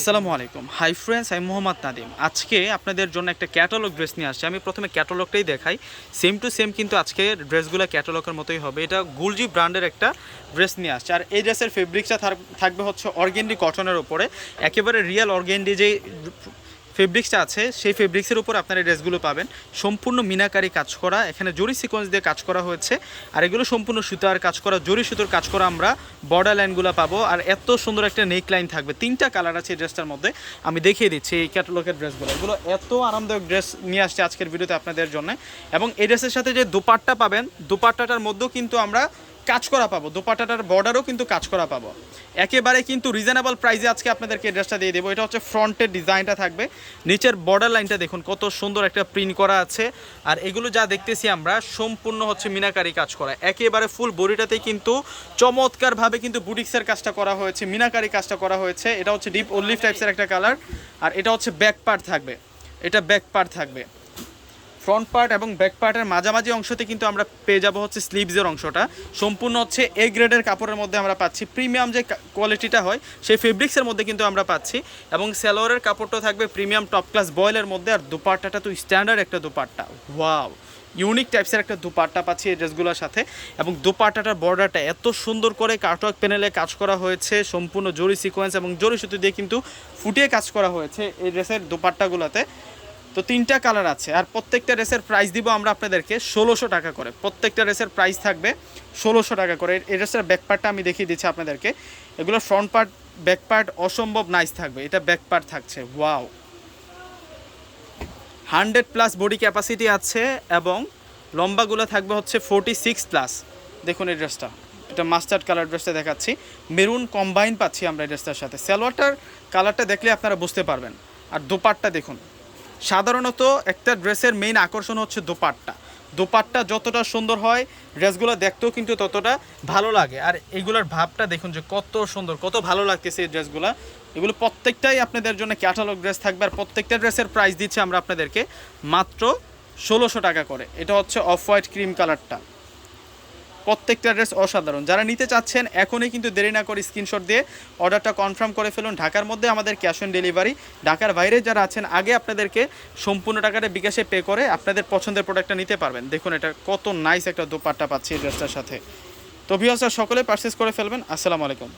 আসসালামু আলাইকুম। Hi friends আমি মোহাম্মদ নাদিম আজকে আপনাদের জন্য একটা ক্যাটালগ ড্রেস নিয়ে আসছি। আমি প্রথমে ক্যাটালগটাই দেখাই। সেম টু সেম কিন্তু আজকে ড্রেসগুলো ক্যাটালগের মতোই হবে। এটা গুলজি ব্র্যান্ডের একটা ড্রেস নিয়ে আসছে। আর এই ড্রেসের ফেব্রিকটা থাকবে হচ্ছে অর্গেন্ডি কটনের ওপরে একেবারে রিয়েল অর্গেন্ডি যে ফেব্রিক্সটা আছে, সেই ফেব্রিক্সের উপর আপনারা ড্রেসগুলো পাবেন। সম্পূর্ণ মিনাকারি কাজ করা, এখানে জরি সিকোয়েন্স দিয়ে কাজ করা হয়েছে। আর এগুলো সম্পূর্ণ সুতার কাজ করা, জরি সুতোর কাজ করা আমরা বর্ডার লাইনগুলো পাবো। আর এত সুন্দর একটা নেক লাইন থাকবে, তিনটা কালার আছে এই ড্রেসটার মধ্যে। আমি দেখিয়ে দিচ্ছি এই ক্যাটালগের ড্রেসগুলো। এগুলো এত আরামদায়ক ড্রেস নিয়ে আসছে আজকের ভিডিওতে আপনাদের জন্য। এবং এই ড্রেসের সাথে যে দুপাট্টা পাবেন, দুপাট্টাটার মধ্যেও কিন্তু আমরা কাজ করা পাবো। দোপাট্টাটার বর্ডারও কিন্তু কাজ করা পাবো। একেবারে কিন্তু রিজনেবল প্রাইসে আজকে আপনাদেরকে ড্রেসটা দিয়ে দেবো। এটা হচ্ছে ফ্রন্টের ডিজাইনটা থাকবে। নিচের বর্ডার লাইনটা দেখুন, কত সুন্দর একটা প্রিন্ট করা আছে। আর এগুলো যা দেখতেছি আমরা, সম্পূর্ণ হচ্ছে মিনাকারি কাজ করা। একেবারে ফুল বডিটাতেই কিন্তু চমৎকারভাবে কিন্তু বুটিক্সের কাজটা করা হয়েছে, মিনাকারি কাজটা করা হয়েছে। এটা হচ্ছে ডিপ অলিভ টাইপসের একটা কালার আর এটা হচ্ছে ব্যাক পার্ট থাকবে। এটা ব্যাক পার্ট থাকবে। ফ্রন্ট পার্ট এবং ব্যাক পার্টের মাঝামাঝি অংশতে কিন্তু আমরা পেয়ে যাব হচ্ছে স্লিভসের অংশটা। সম্পূর্ণ হচ্ছে এ গ্রেডের কাপড়ের মধ্যে আমরা পাচ্ছি। প্রিমিয়াম যে কোয়ালিটিটা হয়, সেই ফেব্রিক্সের মধ্যে কিন্তু আমরা পাচ্ছি। এবং স্যালোয়ারের কাপড়টা থাকবে প্রিমিয়াম টপ ক্লাস বয়েলের মধ্যে। আর দুপাট্টাটা তো স্ট্যান্ডার্ড একটা দুপাট্টা। ওয়াও ইউনিক টাইপসের একটা দুপাট্টা পাচ্ছি এই ড্রেসগুলোর সাথে। এবং দুপাট্টাটার বর্ডারটা এত সুন্দর করে কাটওয়ার্ক প্যানেলে কাজ করা হয়েছে। সম্পূর্ণ জরি সিকোয়েন্স এবং জরি সুতো দিয়ে কিন্তু ফুটিয়ে কাজ করা হয়েছে এই ড্রেসের দুপাট্টাগুলোতে। তো তিনটা কালার আছে। আর প্রত্যেকটা রেসের প্রাইস দিব আমরা আপনাদেরকে ষোলোশো টাকা করে। প্রত্যেকটা রেসের প্রাইস থাকবে ষোলোশো টাকা করে। এই ড্রেসের ব্যাক পার্টটা আমি দেখিয়ে দিচ্ছি আপনাদেরকে। এগুলো ফ্রন্ট পার্ট ব্যাক পার্ট অসম্ভব নাইস থাকবে। এটা ব্যাক পার্ট থাকছে। Wow hundred plus body capacity আছে এবং লম্বাগুলো থাকবে হচ্ছে ফোর্টি সিক্স প্লাস দেখুন এই ড্রেসটা। এটা মাস্টার্ড কালার ড্রেসটা দেখাচ্ছি। মেরুন কম্বাইন পাচ্ছি আমরা এই ড্রেসটার সাথে। সালোয়ারটার কালারটা দেখলে আপনারা বুঝতে পারবেন। আর দোপাট্টা দেখুন। সাধারণত একটা ড্রেসের মেইন আকর্ষণ হচ্ছে দোপাট্টা। দোপাট্টা যতটা সুন্দর হয়, ড্রেসগুলো দেখতেও কিন্তু ততটা ভালো লাগে। আর এগুলোর ভাবটা দেখুন যে কত সুন্দর, কত ভালো লাগতেছে এই ড্রেসগুলো। এগুলো প্রত্যেকটাই আপনাদের জন্য ক্যাটালগ ড্রেস থাকবে আর প্রত্যেকটা ড্রেসের প্রাইস দিচ্ছি আমরা আপনাদেরকে মাত্র ষোলোশো টাকা করে। এটা হচ্ছে অফ হোয়াইট ক্রিম কালারটা প্রত্যেকটা ড্রেস অসাধারণ। যারা নিতে চাচ্ছেন, এখনই কিন্তু দেরি না করে স্ক্রিনশট দিয়ে অর্ডারটা কনফার্ম করে ফেলুন। ঢাকার মধ্যে আমাদের ক্যাশ অন ডেলিভারি। ঢাকার বাইরে যারা আছেন, আগে আপনাদেরকে সম্পূর্ণ টাকাটা বিকাশে পে করে আপনাদের পছন্দের প্রোডাক্টটা নিতে পারবেন। দেখুন এটা কত নাইস একটা দোপাট্টা পাচ্ছি এই ড্রেসটার সাথে। তো ভিওসা সকলে পারচেস করে ফেলবেন। আসসালামু আলাইকুম।